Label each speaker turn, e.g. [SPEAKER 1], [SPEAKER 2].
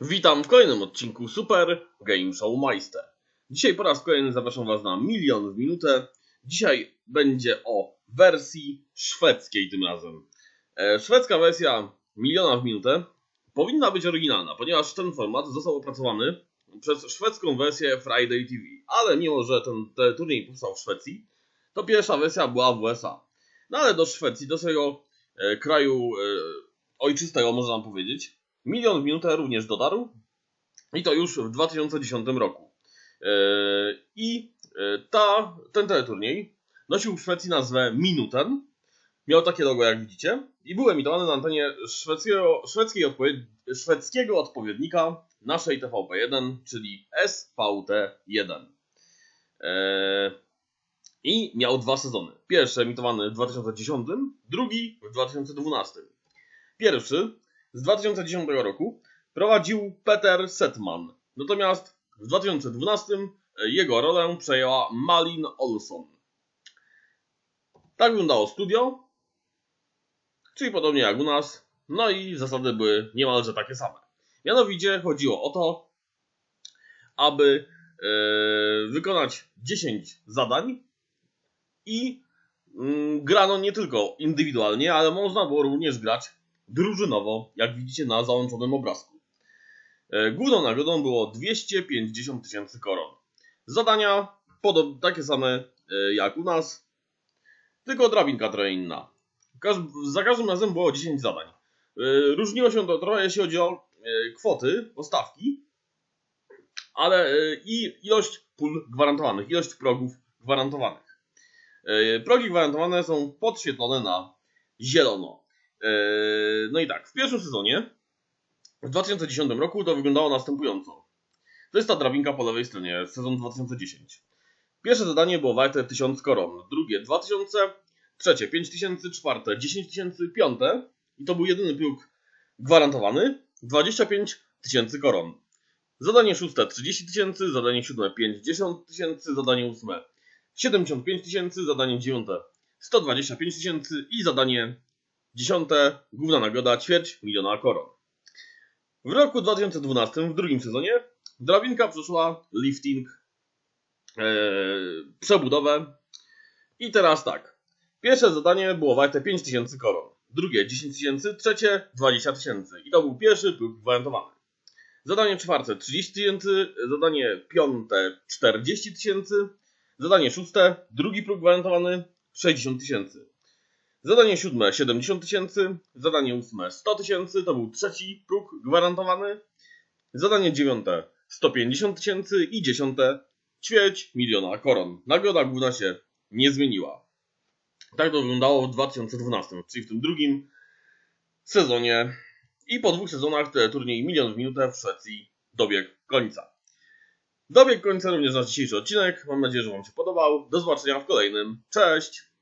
[SPEAKER 1] Witam w kolejnym odcinku Super Game Show Meister. Dzisiaj po raz kolejny zapraszam Was na milion w minutę. Dzisiaj będzie o wersji szwedzkiej tym razem. E, szwedzka wersja miliona w minutę powinna być oryginalna, ponieważ ten format został opracowany przez szwedzką wersję Friday TV. Ale mimo, że ten, ten turniej powstał w Szwecji, to pierwsza wersja była w USA. No ale do Szwecji, do swojego e, kraju e, ojczystego można powiedzieć, Milion w minutę również dotarł i to już w 2010 roku. E, I e, ta, ten teleturniej nosił w Szwecji nazwę Minuten. Miał takie logo, jak widzicie, i był emitowany na antenie szwedzkiego, szwedzkiego odpowiednika naszej TVP1, czyli SVT1. E, I miał dwa sezony. Pierwszy emitowany w 2010, drugi w 2012. Pierwszy z 2010 roku prowadził Peter Setman. Natomiast w 2012 jego rolę przejęła Malin Olson. Tak wyglądało studio, czyli podobnie jak u nas, no i zasady były niemalże takie same. Mianowicie chodziło o to, aby e, wykonać 10 zadań i mm, grano nie tylko indywidualnie, ale można było również grać drużynowo, jak widzicie na załączonym obrazku. E, Główną nagrodą było 250 tysięcy koron. Zadania podob- takie same e, jak u nas, tylko drabinka trochę inna. Za każdym razem było 10 zadań. E, Różniło się to trochę, jeśli chodzi o kwoty, o stawki, ale i ilość pól gwarantowanych, ilość progów gwarantowanych. Progi gwarantowane są podświetlone na zielono. Eee, No i tak, w pierwszym sezonie, w 2010 roku, to wyglądało następująco. To jest ta drabinka po lewej stronie, sezon 2010. Pierwsze zadanie było warte 1000 koron, drugie 2000, trzecie 5000, czwarte 10 tysięcy, piąte, i to był jedyny próg gwarantowany, 25 tysięcy koron. Zadanie szóste 30 tysięcy, zadanie siódme 50 tysięcy, zadanie ósme 75 tysięcy, zadanie dziewiąte 125 tysięcy i zadanie Dziesiąte, główna nagroda, ćwierć miliona koron. W roku 2012, w drugim sezonie, drabinka przeszła lifting, e, przebudowę i teraz tak. Pierwsze zadanie było warte 5000 koron, drugie 10 tysięcy, trzecie 20 tysięcy i to był pierwszy próg gwarantowany. Zadanie czwarte 30 tysięcy, zadanie piąte 40 tysięcy, zadanie szóste, drugi próg gwarantowany 60 tysięcy. Zadanie siódme 70 tysięcy, zadanie ósme 100 tysięcy, to był trzeci próg gwarantowany. Zadanie dziewiąte 150 tysięcy i dziesiąte ćwierć miliona koron. Nagroda główna się nie zmieniła. Tak to wyglądało w 2012, czyli w tym drugim sezonie. I po dwóch sezonach turniej milion w minutę w Szwecji dobiegł końca. Dobiegł końca również nasz dzisiejszy odcinek. Mam nadzieję, że Wam się podobał. Do zobaczenia w kolejnym. Cześć!